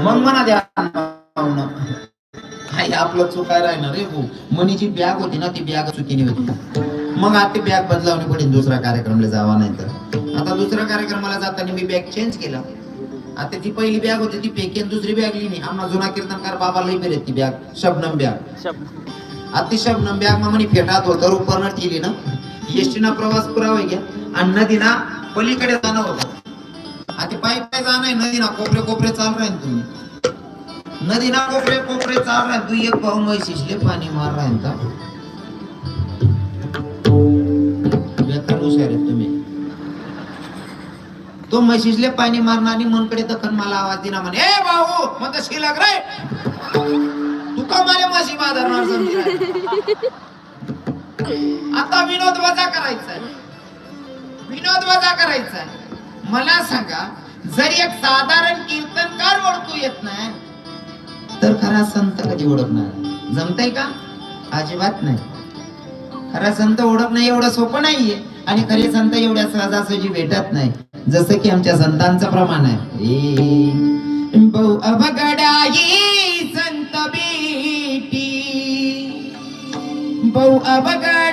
मग म्हणा द्या. पाहुणं. आपलं चुकाय राहणार रे भाऊ हो. मनीची बॅग होती ना ती बॅग चुकीने होती. मग आता ती बॅग बदलावणी पडेल दुसऱ्या कार्यक्रमला जावा नाही तर आता दुसऱ्या कार्यक्रमाला जाताना मी बॅग चेंज केला. आता ती पहिली बॅग होती ती पेकी आणि दुसरी बॅग लिहिली. आम्हाला जुना कीर्तनकार बाबा लई बेरे ती बॅग शबनम बॅग आता ती शबनम बॅग मग म्हणे फेटात होतं उपरनं ठेली ना. एसटीना प्रवास पुरावा घ्या. आणि नदीना पलीकडे जाणं होतं. आता पायी पाय जाणं आहे नदीना कोपरे कोपरे चाल राहील तुम्ही. नदीना कोपरे कोपरे चाल राहील तू एक भाऊ म्हैशीसले पाणी मार राहील का? हुशार तुम्ही. तो म्हशीसले पाणी मारणार आणि मनकडे दखन मला आवाज दिना म्हणे ए भाऊ मग शिलक रे. तू का मला म्हशी बाजारणार आता विनोद वजा करायचा विनोद वजा करायचा मला सांगा जर एक साधारण कीर्तनकार ओळखू येत नाही तर खरा संत कधी ओळखणार जमतय का? अजिबात नाही. खरा संत ओळखणं एवढं सोपं नाहीये आणि खरे संत एवढ्या सहजासहजी भेटत नाही. जसं की आमच्या संतांचं प्रमाण आहे. बहु अवघडाई संत बेटी बहु अवघड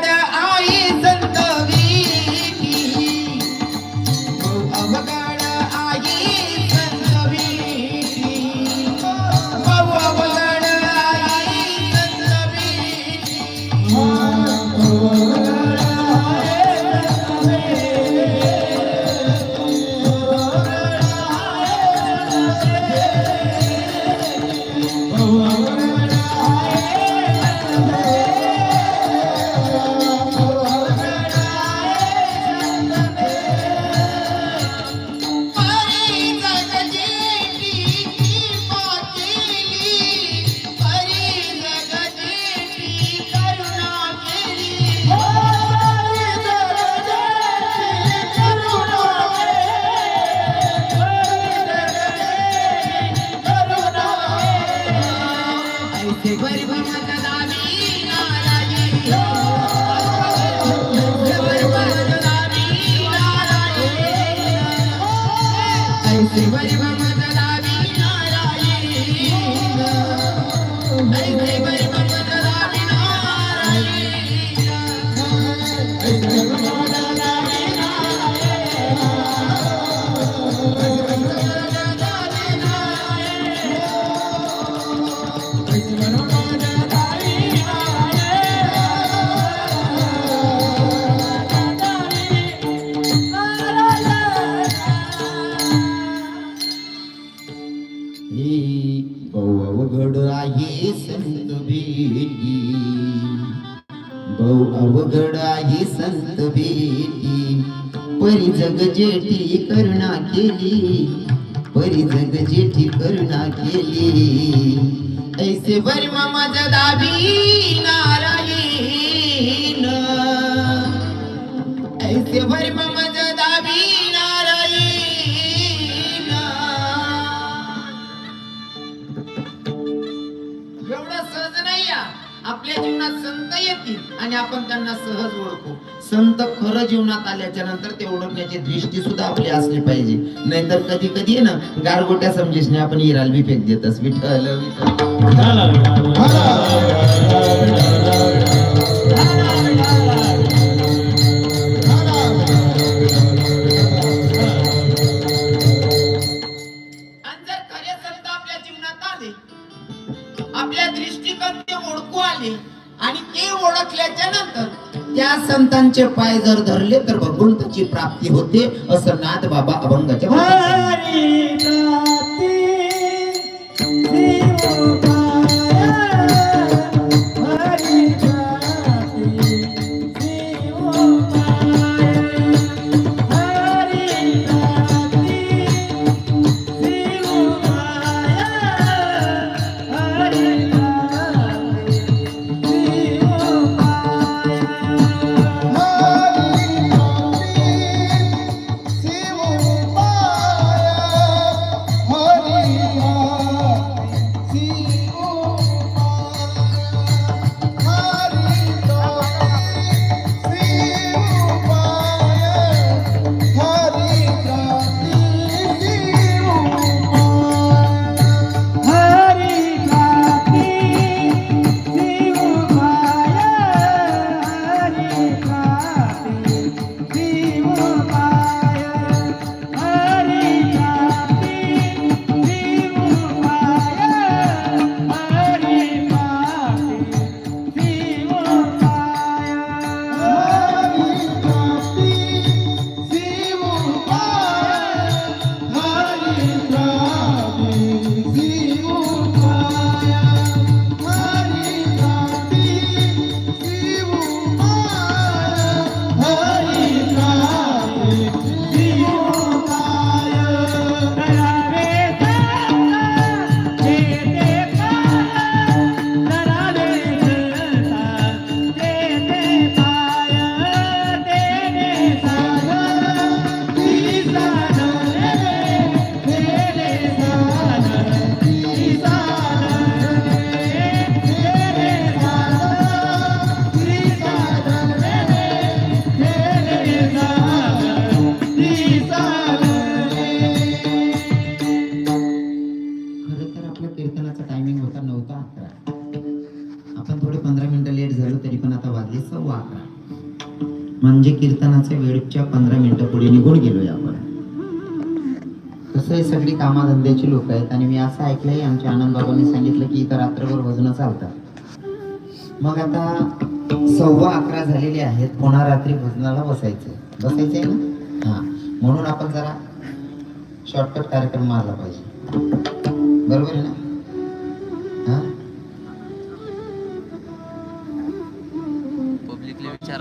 ऐसे बहु अवघड आहे संत भेटी. परी जग जेठी करुणा केली. परी जग जेठी करुणा केली. ऐसे वर्म मज दाबी नारायण. ऐसे वर्म मज आपल्या जीवनात संत येतील आणि आपण त्यांना सहज ओळखू. संत खरं जीवनात आल्याच्यानंतर ते ओळखण्याची दृष्टी सुद्धा आपली असली पाहिजे. नाहीतर कधी कधी ना गारगोट्या समजेशने आपण इराल बी फेक देतस. विठ्ठल विठ्ठल. आपल्या दृष्टिकोन ते ओळखू आले आणि ते ओळखल्याच्या नंतर त्या संतांचे पाय जर धरले तर भगवंताची प्राप्ती होते असं नाथ बाबा अभंगाच्या म्हणजे कीर्तनाचे वेळच्या पंधरा मिनिटं पुढे निघून गेलोय आपण. कसं सगळी कामाधंद्याची लोक आहेत आणि मी असं ऐकलंय आमच्या आनंद बाबांनी सांगितलं की इथं रात्रभर भजनं चालतात. मग आता सव्वा अकरा झालेले आहेत पुन्हा रात्री भजनाला बसायचंय. बसायचंय ना? हा. म्हणून आपण जरा शॉर्टकट कार्यक्रम मारला पाहिजे. बरोबर आहे ना?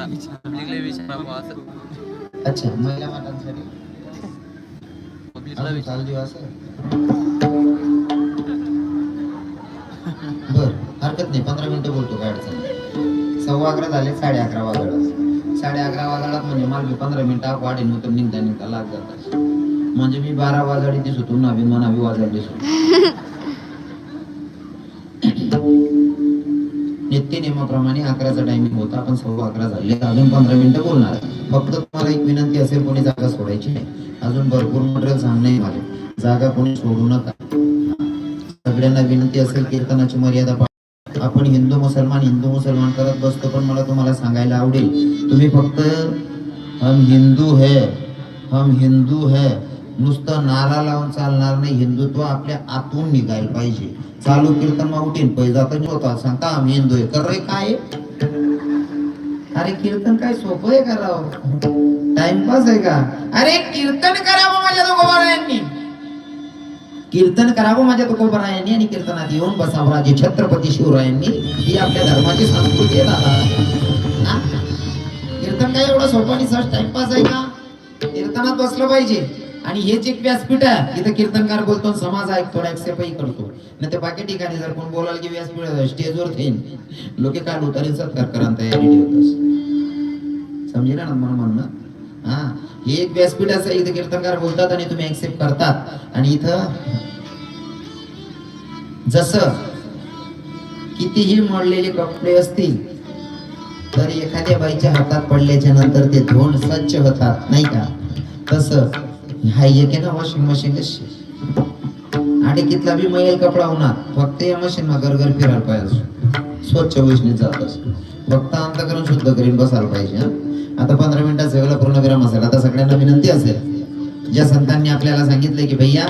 विचारा पब्लिकला विचारा बुवा असं. अच्छा महिला मातांसाठी पब्लिकला विचारा. दिवस? बर हरकत नाही. पंधरा मिनिटं बोलतो काय अडचण. सव्वा अकरा झाले साडे अकरा वाजळत साडे अकरा वाजळात म्हणजे मला मी पंधरा मिनिटं वाढीन होतं निघता निघता लाग जातात. म्हणजे मी बारा वाजळी दिसतो नवी मनावी वाजळ दिसतो. नित्य नियमाप्रमाणे अकराचा टायमिंग होता. आपण सव्वा अकरा झाले. अजून पंधरा मिनिटं बोलणार. फक्त तुम्हाला एक विनंती असेल कोणी जागा सोडायची नाही. अजून भरपूर मटेरियल सांगणे मला जागा कोणी सोडू नका. सगळ्यांना विनंती असेल कीर्तनाची मर्यादा आपण हिंदू मुसलमान हिंदू मुसलमान करत बसतो पण मला तुम्हाला सांगायला आवडेल. तुम्ही फक्त हम हिंदू है हम हिंदू है. नुसतं नारा लावून चालणार नाही. हिंदुत्व आपल्या आतून निघायला पाहिजे. चालू कीर्तन मग उठेन. पैसा तर होता. सांगता आम्ही हिंदू आहे. कर रे काय अरे कीर्तन काय सोपं आहे करावं? टाइमपास आहे का? अरे कीर्तन करावं माझ्या दोघांनी कीर्तन करावं माझ्या तुकोबरायांनी आणि कीर्तनात येऊन बसावं राजे छत्रपती शिवरायांनी. ही आपल्या धर्माची संस्कृती आहे दादा. कीर्तन काय एवढं सोपं आणि सहज टाइमपास आहे का? कीर्तनात बसलं पाहिजे. आणि हेच एक व्यासपीठ आहे. इथं कीर्तनकार बोलतो आणि समाज ऐकतो ऍक्सेप्टही करतो. नाही तर बाकी ठिकाणी जर कोण बोलाल की व्यासपीठ स्टेजवर थेन लोक काय उतारी सत्कार करा तयारी ठेवतात समजेल ना मला म्हणणं? हा. हे एक व्यासपीठ असं इथं कीर्तनकार बोलतात आणि तुम्ही ऍक्सेप्ट करतात. आणि इथं जसं कितीही मोडलेले कपडे असतील तर एखाद्या बाईच्या हातात पडल्याच्या नंतर ते धोंड स्वच्छ होतात नाही का? तसं हा एक आहे. ना वॉशिंग मशीन कशी आणि कितला बी मैल कपडा होणार फक्त या मशीन मा घर फिरायला पाहिजे. स्वच्छ वैष्णीत जात फक्त अंतकरण शुद्ध करीन बसायला पाहिजे आता पंधरा मिनिटात सगळं पूर्ण विराम असेल. आता सगळ्यांना विनंती असेल ज्या संतांनी आपल्याला सांगितलं की भैया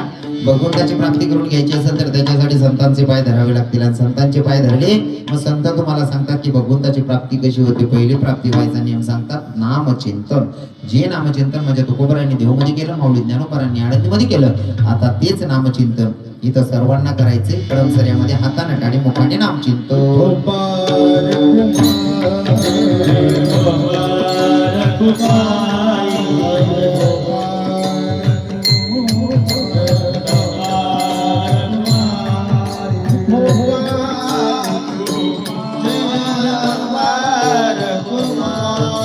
भगवंताची प्राप्ती करून घ्यायची असेल तर त्याच्यासाठी संतांचे पाय धरावे लागतील. आणि संतांचे पाय धरले मग संत तुम्हाला सांगतात की भगवंताची प्राप्ती कशी होते. पहिली प्राप्ती व्हायचा नियम सांगतात नामचिंतन. जे नामचिंतन म्हणजे तुकोबरांनी देवमध्ये केलं माऊली ज्ञानोपरांनी आळंदीमध्ये केलं. आता तेच नामचिंतन. इथं सर्वांना करायचे कडमसऱ्यामध्ये हाताने टाळी मुखाने नामचिंतन. তোমার